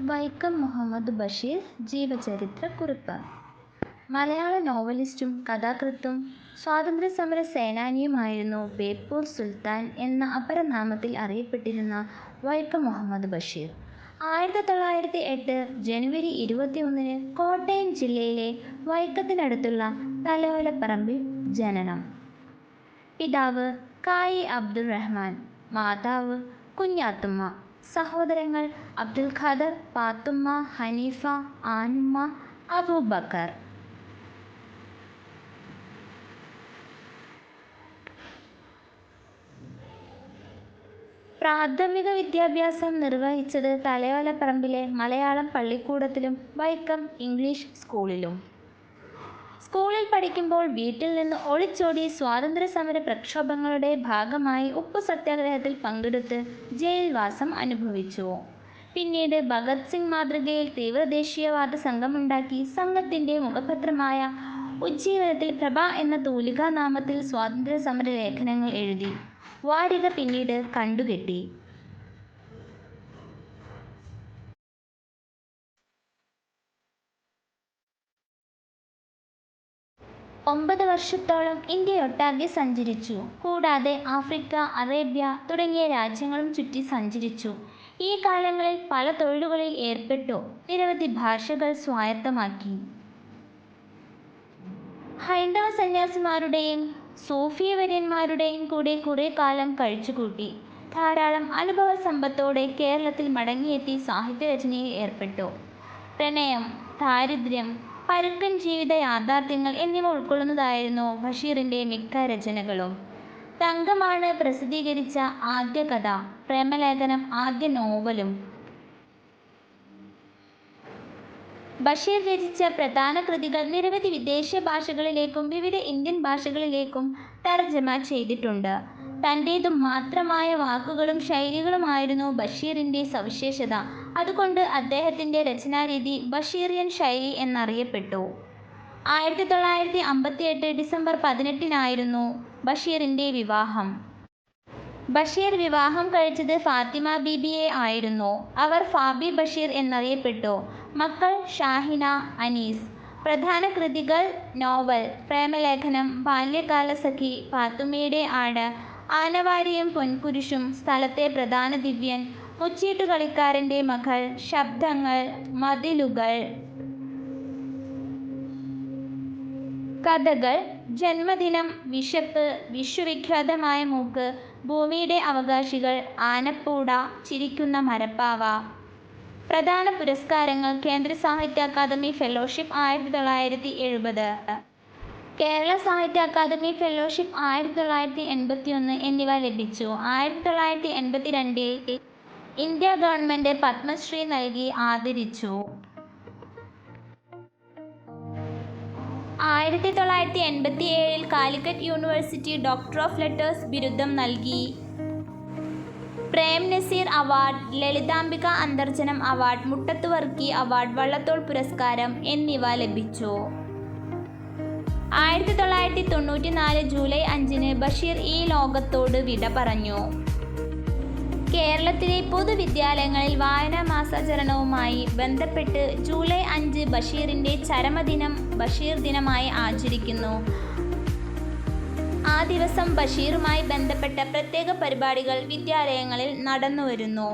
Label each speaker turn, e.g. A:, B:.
A: വൈക്കം മുഹമ്മദ് ബഷീർ ജീവചരിത്രക്കുറിപ്പ് മലയാള നോവലിസ്റ്റും കഥാകൃത്തും സ്വാതന്ത്ര്യസമര സേനാനിയുമായിരുന്നു ബേപ്പൂർ സുൽത്താൻ എന്ന അപരനാമത്തിൽ അറിയപ്പെട്ടിരുന്ന വൈക്കം മുഹമ്മദ് ബഷീർ. ആയിരത്തി തൊള്ളായിരത്തി എട്ട് ജനുവരി ഇരുപത്തിയൊന്നിന് കോട്ടയം ജില്ലയിലെ വൈക്കത്തിനടുത്തുള്ള തലയോലപ്പറമ്പിൽ ജനനം. പിതാവ് കായി അബ്ദുൾ റഹ്മാൻ. മാതാവ് കുഞ്ഞാത്തുമ്മ. സഹോദരങ്ങൾ അബ്ദുൽ ഖാദർ, പാത്തുമ്മ, ഹനീഫ, ആൻമ അബൂബക്കർ. പ്രാഥമിക വിദ്യാഭ്യാസം നിർവഹിച്ചത് തലയോലപ്പറമ്പിലെ മലയാളം പള്ളിക്കൂടത്തിലും വൈക്കം ഇംഗ്ലീഷ് സ്കൂളിലും. സ്കൂളിൽ പഠിക്കുമ്പോൾ വീട്ടിൽ നിന്ന് ഒളിച്ചോടി സ്വാതന്ത്ര്യസമര പ്രക്ഷോഭങ്ങളുടെ ഭാഗമായി ഉപ്പു സത്യാഗ്രഹത്തിൽ പങ്കെടുത്ത് ജയിൽവാസം അനുഭവിച്ചു. പിന്നീട് ഭഗത് സിംഗ് മാതൃകയിൽ തീവ്രദേശീയവാദ സംഘമുണ്ടാക്കി സംഘത്തിന്റെ മുഖപത്രമായ ഉജ്ജീവനത്തിൽ പ്രഭ എന്ന തൂലികാനാമത്തിൽ സ്വാതന്ത്ര്യസമര ലേഖനങ്ങൾ എഴുതി. വാരിക പിന്നീട് കണ്ടുകെട്ടി. ഒമ്പത് വർഷത്തോളം ഇന്ത്യയൊട്ടാകെ സഞ്ചരിച്ചു. കൂടാതെ ആഫ്രിക്ക, അറേബ്യ തുടങ്ങിയ രാജ്യങ്ങളും ചുറ്റി സഞ്ചരിച്ചു. ഈ കാലങ്ങളിൽ പല തൊഴിലുകളിൽ ഏർപ്പെട്ടു. നിരവധി ഭാഷകൾ സ്വായത്തമാക്കി. ഹൈന്ദവ സന്യാസിമാരുടെയും സൂഫിയവര്യന്മാരുടെയും കൂടെ കുറേക്കാലം കഴിച്ചുകൂട്ടി. ധാരാളം അനുഭവ സമ്പത്തോടെ കേരളത്തിൽ മടങ്ങിയെത്തി സാഹിത്യരചനയിൽ ഏർപ്പെട്ടു. പ്രണയം, ദാരിദ്ര്യം, പരുക്കൻ ജീവിതയാഥാർഥ്യങ്ങൾ എന്നിവ ഉൾക്കൊള്ളുന്നതായിരുന്നു ബഷീറിന്റെ മിക്ക രചനകളും. തങ്കമാണ് പ്രസിദ്ധീകരിച്ച ആദ്യ കഥ. പ്രേമലേഖനം ആദ്യ നോവലും. ബഷീർ രചിച്ച പ്രധാന കൃതികൾ നിരവധി വിദേശ ഭാഷകളിലേക്കും വിവിധ ഇന്ത്യൻ ഭാഷകളിലേക്കും തർജമ ചെയ്തിട്ടുണ്ട്. തന്റേതു മാത്രമായ വാക്കുകളും ശൈലികളുമായിരുന്നു ബഷീറിന്റെ സവിശേഷത. അതുകൊണ്ട് അദ്ദേഹത്തിന്റെ രചനാരീതി ബഷീറിയൻ ശൈലി എന്നറിയപ്പെട്ടു. ആയിരത്തി തൊള്ളായിരത്തി അമ്പത്തിയെട്ട് ഡിസംബർ പതിനെട്ടിനായിരുന്നു ബഷീറിന്റെ വിവാഹം. ബഷീർ വിവാഹം കഴിച്ചത് ഫാത്തിമ ബീബിയെ ആയിരുന്നു. അവർ ഫാബി ബഷീർ എന്നറിയപ്പെട്ടു. മക്കൾ ഷാഹിന, അനീസ്. പ്രധാന കൃതികൾ നോവൽ പ്രേമലേഖനം, ബാല്യകാലസഖി, പാത്തുമ്മയുടെ ആട്, ആനവാരിയും പൊൻകുരിശും, സ്ഥലത്തെ പ്രധാന ദിവ്യൻ, മുച്ചീട്ടുകളിക്കാരന്റെ മകൾ, ശബ്ദങ്ങൾ, മതിലുകൾ. കഥകൾ ജന്മദിനം, വിശപ്പ്, വിശ്വവിഖ്യാതമായ മൂക്ക്, ഭൂമിയുടെ അവകാശികൾ, ആനപ്പൂട, ചിരിക്കുന്ന മരപ്പാവ. പ്രധാന പുരസ്കാരങ്ങൾ കേന്ദ്ര സാഹിത്യ അക്കാദമി ഫെലോഷിപ്പ് ആയിരത്തി തൊള്ളായിരത്തി എഴുപത്, കേരള സാഹിത്യ അക്കാദമി ഫെലോഷിപ്പ് ആയിരത്തി തൊള്ളായിരത്തി എൺപത്തി ഒന്ന് എന്നിവ ലഭിച്ചു. ആയിരത്തി തൊള്ളായിരത്തി എൺപത്തിരണ്ടിൽ ഇന്ത്യാ ഗവൺമെന്റ് പത്മശ്രീ നൽകി ആദരിച്ചു. ആയിരത്തി തൊള്ളായിരത്തി എൺപത്തിയേഴിൽ Calicut university doctor of letters ബിരുദം നൽകി. Prem Nazir award, Lalithambika Antharjanam award, Muttathu Varkey award, Vallathol പുരസ്കാരം എന്നിവ ലഭിച്ചു. ആയിരത്തി തൊള്ളായിരത്തി തൊണ്ണൂറ്റിനാല് ജൂലൈ അഞ്ചിന് ബഷീർ ഈ ലോകത്തോട് വിട പറഞ്ഞു. കേരളത്തിലെ പൊതുവിദ്യാലയങ്ങളിൽ വായനാ മാസാചരണവുമായി ബന്ധപ്പെട്ട് ജൂലൈ അഞ്ച് ബഷീറിന്റെ ചരമദിനം ബഷീർ ദിനമായി ആചരിക്കുന്നു. ആ ദിവസം ബഷീറുമായി ബന്ധപ്പെട്ട പ്രത്യേക പരിപാടികൾ വിദ്യാലയങ്ങളിൽ നടന്നുവരുന്നു.